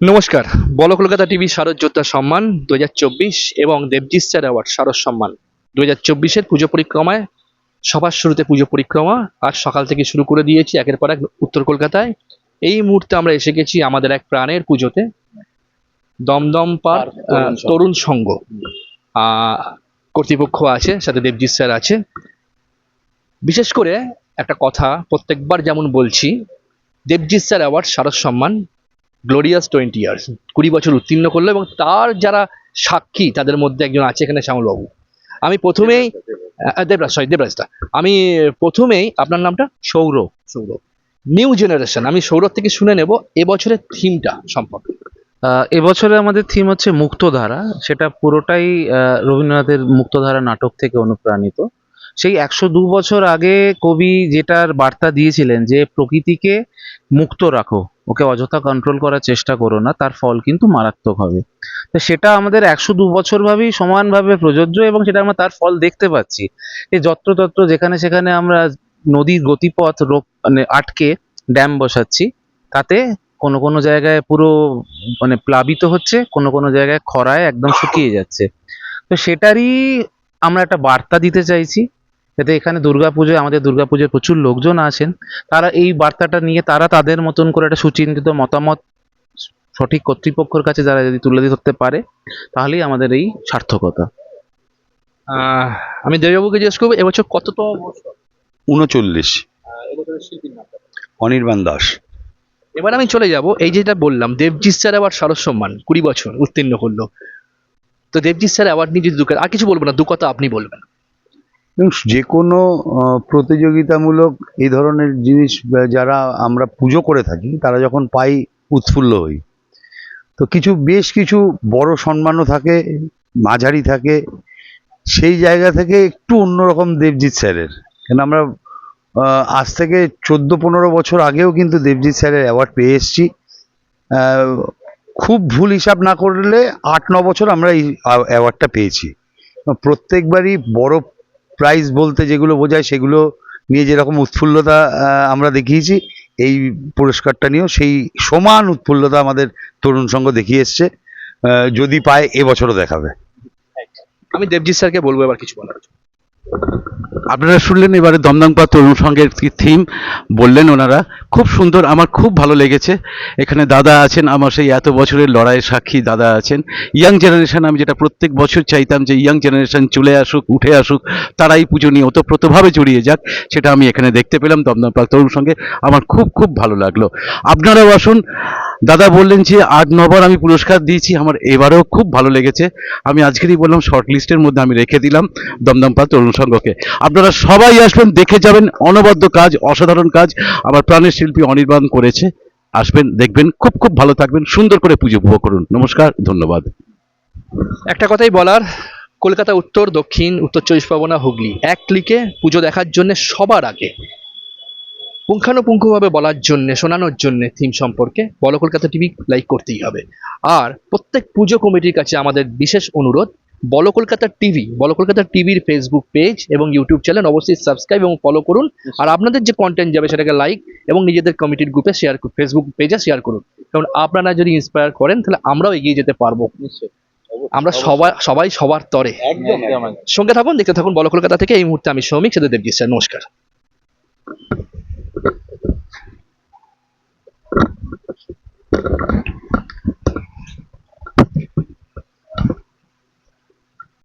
নমস্কার বল কলকাতা টিভি শারদ যোদ্ধা সম্মান দুই হাজার চব্বিশ এবং দেবজিৎ স্যার অ্যাওয়ার্ড শারদ সম্মান। দু হাজার চব্বিশের পুজো পরিক্রমায় সবার শুরুতে পুজো পরিক্রমা আর সকাল থেকে শুরু করে দিয়েছি একের পর এক উত্তর কলকাতায়। এই মুহূর্তে আমরা এসে গেছি আমাদের এক প্রাণের পুজোতে দমদম পার্ক তরুণ সংঘ। তরুণ সংঘ। আহ, কর্তৃপক্ষ আছে সাথে দেবজিৎ স্যার আছে। বিশেষ করে একটা কথা প্রত্যেকবার যেমন বলছি দেবজিৎ স্যার অ্যাওয়ার্ড শারদ সম্মান গ্লোরিয়াস টোয়েন্টি ইয়ার্স কুড়ি বছর উত্তীর্ণ করল এবং তার যারা সাক্ষী তাদের মধ্যে একজন আছে এখানে শ্যামলবাবু। আমি প্রথমেই দেবরাজ সরি দেবরাজটা। আমি প্রথমেই, আপনার নামটা? সৌরভ। সৌরভ। নিউ জেনারেশন আমি সৌরভ থেকে শুনে নেব এবছরের থিমটা সম্পর্কে। এবছরে আমাদের থিম হচ্ছে মুক্তধারা। সেটা পুরোটাই রবীন্দ্রনাথের মুক্তধারা নাটক থেকে অনুপ্রাণিত। সেই একশো দু বছর আগে কবি যেটার বার্তা দিয়েছিলেন যে, প্রকৃতিকে মুক্ত রাখো, ওকে অযথা কন্ট্রোল করার চেষ্টা করো না, তার ফল কিন্তু মারাত্মক হবে। তো সেটা আমাদের একশো দু বছর ভাবেই সমানভাবে প্রযোজ্য এবং সেটা আমরা তার ফল দেখতে পাচ্ছি। যে যত্রতত্র যেখানে সেখানে আমরা নদীর গতিপথ রোক মানে আটকে ড্যাম বসাচ্ছি, তাতে কোনো কোনো জায়গায় পুরো মানে প্লাবিত হচ্ছে, কোনো কোনো জায়গায় খরায় একদম শুকিয়ে যাচ্ছে। তো সেটারই আমরা একটা বার্তা দিতে চাইছি। যাতে এখানে দুর্গাপুজোয় আমাদের দুর্গাপুজোয় প্রচুর লোকজন আসেন। তারা এই বার্তাটা নিয়ে তারা তাদের মতন করে একটা সুচিন্তিত মতামত সঠিক কর্তৃপক্ষের কাছে যারা যদি তুলে ধরতে পারে তাহলেই আমাদের এই সার্থকতা। আমি দেববাবুকে জিজ্ঞেস করব এবছর কততম উনচল্লিশ। অনির্বাণ দাস। এবার আমি চলে যাব এই যেটা বললাম দেবজিৎ স্যার অ্যাওয়ার্ড শারদ সম্মান কুড়ি বছর উত্তীর্ণ করল। তো দেবজিৎ স্যার অ্যাওয়ার্ড নিয়ে যদি দু আর কিছু বলব না দু কথা আপনি বলবেন। এবং যে কোনো প্রতিযোগিতামূলক এই ধরনের জিনিস যারা আমরা পুজো করে থাকি, তারা যখন পাই, উৎফুল্ল হই। তো কিছু, বেশ কিছু বড় সম্মানও থাকে, মাঝারি থাকে। সেই জায়গা থেকে একটু অন্যরকম দেবজিৎ স্যারের। কেন আমরা আজ থেকে চোদ্দ, পনেরো বছর আগেও কিন্তু দেবজিৎ স্যারের অ্যাওয়ার্ড পেয়ে এসেছি। খুব ভুল হিসাব না করলে আট, ন বছর আমরা এই অ্যাওয়ার্ডটা পেয়েছি। প্রত্যেকবারই বড় প্রাইজ বলতে যেগুলো বোঝায় সেগুলো নিয়ে যেরকম উৎফুল্লতা আমরা দেখিয়েছি, এই পুরস্কারটা নিয়েও সেই সমান উৎফুল্লতা আমাদের তরুণ সঙ্গ দেখিয়ে এসছে যদি পায় এবছরও দেখাবে। আমি দেবজিৎ স্যারকে বলব এবার কিছু বলার। আপনারা শুনলেন এবারে দমদমপা তরুণ সংঘের থিম বললেন ওনারা। খুব সুন্দর, আমার খুব ভালো লেগেছে। এখানে দাদা আছেন, আমার সেই এত বছরের লড়াইয়ের সাক্ষী দাদা আছেন। ইয়াং জেনারেশন, আমি যেটা প্রত্যেক বছর চাইতাম যে ইয়াং জেনারেশন চলে আসুক, উঠে আসুক, তারাই পুজো নিয়ে ওতপ্রোতভাবে জড়িয়ে যাক, সেটা আমি এখানে দেখতে পেলাম দমদমপা তরুণ সংঘে। আমার খুব খুব ভালো লাগল। আপনারাও আসুন দাদা বললেন যে আট নবার আমি পুরস্কার দিয়েছি, আমার এবারেও খুব ভালো লেগেছে। আমি আজকেরই বললাম শর্ট লিস্টের মধ্যে আমি রেখে দিলাম দমদমপা তরুণ সংঘকে। আপনারা সবাই আসবেন, দেখে যাবেন, অনবদ্য কাজ, অসাধারণ কাজ। আমার প্রাণের শিল্পী অনির্বাণ করেছে। আসবেন, দেখবেন, খুব খুব ভালো থাকবেন, সুন্দর করে পুজো উপভোগ করুন। নমস্কার, ধন্যবাদ। একটা কথাই বলার, কলকাতা উত্তর, দক্ষিণ, উত্তর চব্বিশ পরগনা, হুগলি। এক ক্লিকে পুজো দেখার জন্য সবার আগে পুঙ্খানুপুঙ্খভাবে বলার জন্য শোনানোর জন্য থিম সম্পর্কে বলো কলকাতা টিভি লাইক করতেই হবে। আর প্রত্যেক পুজো কমিটির কাছে আমাদের বিশেষ অনুরোধ বলো কলকাতা টিভি বলো কলকাতা টিভির ফেসবুক পেজ এবং ইউটিউব চ্যানেল অবশ্যই সাবস্ক্রাইব এবং ফলো করুন। আর আপনাদের যে কন্টেন্ট যাবে সেটাকে লাইক এবং নিজেদের কমিটির গ্রুপে শেয়ার ফেসবুক পেজে শেয়ার করুন। কারণ আপনারা যদি ইন্সপায়ার করেন তাহলে আমরাও এগিয়ে যেতে পারব। আমরা সবাই সবাই সবার তরে। সঙ্গে থাকুন দেখতে থাকুন বলো কলকাতা থেকে। এই মুহূর্তে আমি সৌমিক সাথে দেবজিৎ স্যার নমস্কার।